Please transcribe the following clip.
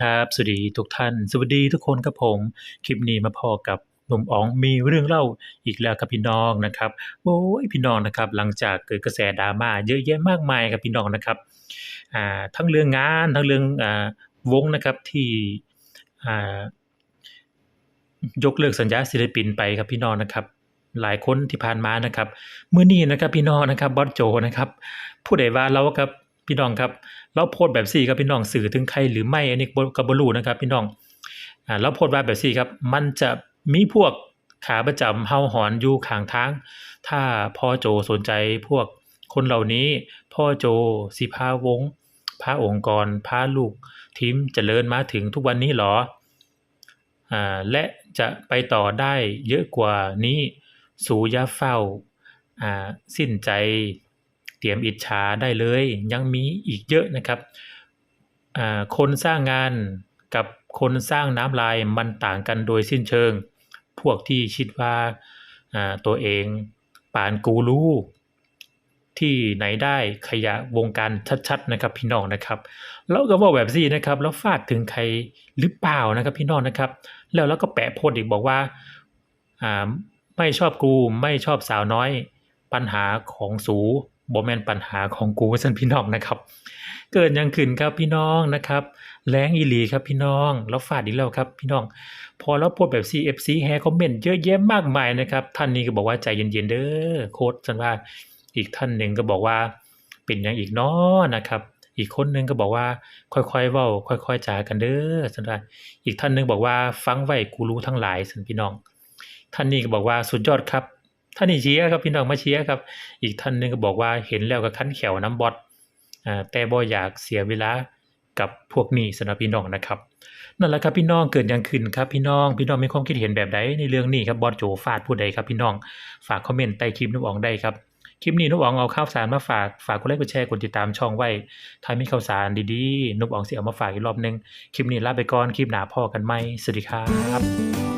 ครับ สวัสดีทุกท่าน สวัสดีทุกคนครับผม คลิปนี้มาพอกับหนุ่มอ๋องมีเรื่องเล่าอีกแล้วครับพี่น้องนะครับโอ้ยพี่น้องนะครับ หลังจากเกิดกระแสดราม่าเยอะแยะมากมายครับพี่น้องนะครับอ่าทั้งเรื่องงานทั้งเรื่องอ่าวงนะครับที่อ่ายกเลิกสัญญาศิลปินไปครับพี่น้องนะครับ หลายคนที่ผ่านมานะครับเมื้อนี้นะครับพี่น้องนะครับบอสโจนะครับ ผู้ใดว่าเราครับ พี่น้องครับเราโพสต์แบบสี่ครับพี่น้องสื่อถึงใครหรือไม่อันนี้กับบรูนะครับ พี่น้องอ่าเราโพสต์ว่าแบบสี่ครับ มันจะมีพวกขาประจำเฮาหอนอยู่ข้างทาง ถ้าพ่อโจสนใจพวกคนเหล่านี้ พ่อโจสิพาวงพาองค์กรพาลูกทีมเจริญมาถึงทุกวันนี้หรออ่าและจะไปต่อได้เยอะกว่านี้ สูอยาเฝ้าอ่าสิ้นใจ เตรียมอิจฉาได้เลย ยังมีอีกเยอะนะครับคนสร้างงานกับคนสร้างน้ำลายมันต่างกันโดยสิ้นเชิง พวกที่คิดว่าตัวเองปานกูรู้ที่ไหนได้ขยะวงการชัดๆนะครับพี่น้องนะครับแล้วก็บอกแบบนี้นะครับ แล้วฟาดถึงใครหรือเปล่านะครับพี่น้องนะครับ แล้วแล้วก็แปะโพสต์อีกบอกว่าไม่ชอบกูไม่ชอบสาวน้อย ปัญหาของสู บ่แม่นปัญหาของกูว่าซั่นพี่น้องนะครับ เกิดยังขึ้นครับพี่น้องนะครับ แรงอีหลีครับพี่น้อง แล้วฟาดอีกแล้วครับพี่น้อง พอเราโพสต์แบบ CFC แฮคอมเมนต์เยอะแยะมากมายนะครับ ท่านนี้ก็บอกว่าใจเย็นๆเด้อโค้ดสันว่าอีกท่านหนึ่งก็บอกว่าเป็นอย่างอีกนาะนะครับ อีกคนหนึงก็บอกว่าค่อยๆเว้าค่อย ๆจากันเด้อสันว่าอีกท่านหนึงบอกว่าฟังไว้กูรู้ทั้งหลายสันพี่น้อง ท่านนี้ก็บอกว่าสุดยอดครับ ท่านนี้เชียครับพี่น้องมาเชียครับ อีกท่านหนึงก็บอกว่าเห็นแล้วก็คันแขวน้ำบอดอ่าแต่บ่อยากเสียเวลากับพวกนี้สำหรับพี่น้องนะครับนั่นแหละครับพี่น้องเกิดยังขึ้นครับพี่น้องพี่น้องมีความคิดเห็นแบบใดในเรื่องนี้ครับบอสโจฟาดผู้ใดครับพี่น้องฝากคอมเมนต์ใต้คลิปนุบอองได้ครับคลิปนี้นุบอองเอาข่าวสารมาฝากฝากกดไลค์กดแชร์กดติดตามช่องไว้ถ้ามีข่าวสารดีๆนุบอองสิเอามาฝากอีกรอบหนึงคลิปนี้ลาไปก่อนคลิปหน้าพ่อกันไหมสวัสดีครับ